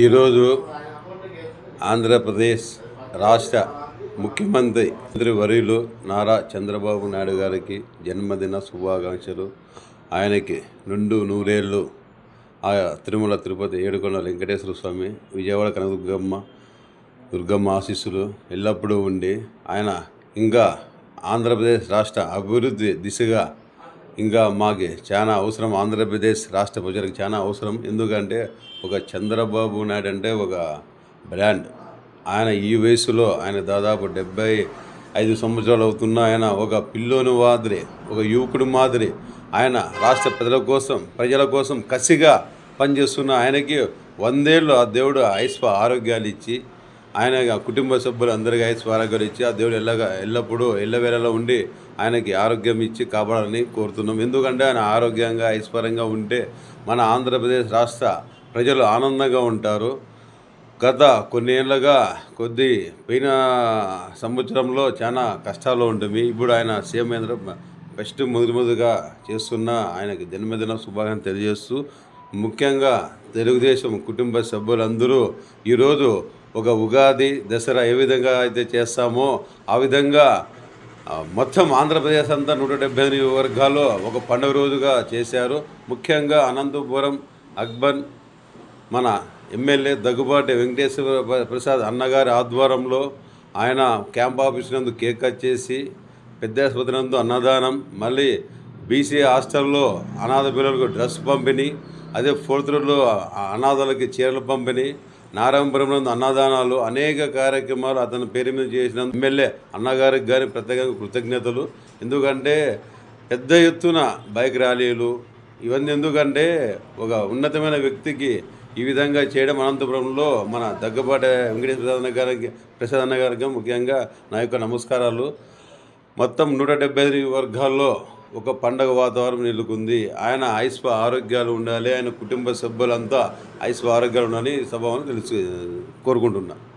ఈరోజు ఆంధ్రప్రదేశ్ రాష్ట్ర ముఖ్యమంత్రి మంత్రి వర్యులు నారా చంద్రబాబు నాయుడు గారికి జన్మదిన శుభాకాంక్షలు. ఆయనకి రెండు నూరేళ్ళు. ఆ తిరుమల తిరుపతి ఏడుకొండ వెంకటేశ్వర స్వామి విజయవాడ కనదుర్గమ్మ దుర్గమ్మ ఆశీస్సులు ఎల్లప్పుడూ ఉండి ఆయన ఇంకా ఆంధ్రప్రదేశ్ రాష్ట్ర అభివృద్ధి దిశగా ఇంకా మాకు చాలా అవసరం. ఆంధ్రప్రదేశ్ రాష్ట్ర ప్రజలకు చాలా అవసరం. ఎందుకంటే ఒక చంద్రబాబు నాయుడు అంటే ఒక బ్రాండ్. ఆయన ఈ వయసులో ఆయన దాదాపు డెబ్బై ఐదు సంవత్సరాలు అవుతున్న ఆయన ఒక పిల్లోని మాదిరి ఒక యువకుడు మాదిరి. ఆయన రాష్ట్ర ప్రజల కోసం ప్రజల కోసం కసిగా పనిచేస్తున్న ఆయనకి వందేళ్ళు ఆ దేవుడు ఐశ్వ ఆరోగ్యాలు ఇచ్చి ఆయన కుటుంబ సభ్యులు అందరికీ ఐశ్వ ఇచ్చి ఆ దేవుడు ఎల్లగా ఎల్లప్పుడూ ఎల్లవేళలో ఉండి ఆయనకి ఆరోగ్యం ఇచ్చి కాపాడాలని కోరుతున్నాం. ఎందుకంటే ఆయన ఆరోగ్యంగా ఐశ్వర్యంగా ఉంటే మన ఆంధ్రప్రదేశ్ రాష్ట్ర ప్రజలు ఆనందంగా ఉంటారు. గత కొన్ని ఏళ్ళగా కొద్ది పోయిన సంవత్సరంలో చాలా కష్టాలు ఉంటుంది. ఇప్పుడు ఆయన సీఎం అయిన ఫస్ట్ మొదటి మొదటిగా చేస్తున్న ఆయనకి జన్మదిన శుభాకాంక్షలు తెలియజేస్తూ ముఖ్యంగా తెలుగుదేశం కుటుంబ సభ్యులందరూ ఈరోజు ఒక ఉగాది దసరా ఏ విధంగా అయితే చేస్తామో ఆ విధంగా మొత్తం ఆంధ్రప్రదేశ్ అంతా నూట డెబ్బై ఎనిమిది వర్గాల్లో ఒక పండుగ రోజుగా చేశారు. ముఖ్యంగా అనంతపురం అక్బర్ మన ఎమ్మెల్యే దగ్గుబాటి వెంకటేశ్వర ప్రసాద్ అన్నగారి ఆధ్వర్యంలో ఆయన క్యాంప్ ఆఫీస్ నందు కేక్ కట్ చేసి పెద్ద ఆసుపత్రి నందు అన్నదానం మళ్ళీ బీసీ హాస్టల్లో అనాథ పిల్లలకు డ్రెస్ పంపిణీ అదే ఫోర్త్ రోడ్లో అనాథలకి చీరలు పంపిణీ నారాయణపురంలో అన్నదానాలు అనేక కార్యక్రమాలు అతని పేరు మీద చేసిన ఎమ్మెల్యే అన్నగారికి గారి ప్రత్యేకంగా కృతజ్ఞతలు. ఎందుకంటే పెద్ద ఎత్తున బైక్ ర్యాలీలు ఇవన్నీ ఎందుకంటే ఒక ఉన్నతమైన వ్యక్తికి ఈ విధంగా చేయడం అనంతపురంలో మన దగ్గపాటి వెంకటేశ్వర ప్రసాద్ అన్న గారికి ప్రసాద్ అన్న గారికి ముఖ్యంగా నా యొక్క నమస్కారాలు. మొత్తం నూట డెబ్బై ఐదు వర్గాల్లో ఒక పండగ వాతావరణం నెలకొంది. ఆయన ఐశ్వ ఆరోగ్యాలు ఉండాలి. ఆయన కుటుంబ సభ్యులంతా ఐశ్వ ఆరోగ్యాలు ఉండాలని సభను తెలుసు కోరుకుంటున్నాను